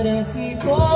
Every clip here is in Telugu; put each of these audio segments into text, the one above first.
But as see falls,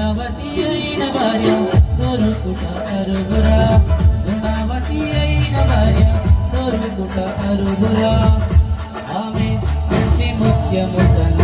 గుణవతి అయిన భార్య దొరుకుట అరుగురా. గుణవతి అయిన భార్య దొరుకుట అరుగురా. ఆమె మంచి తన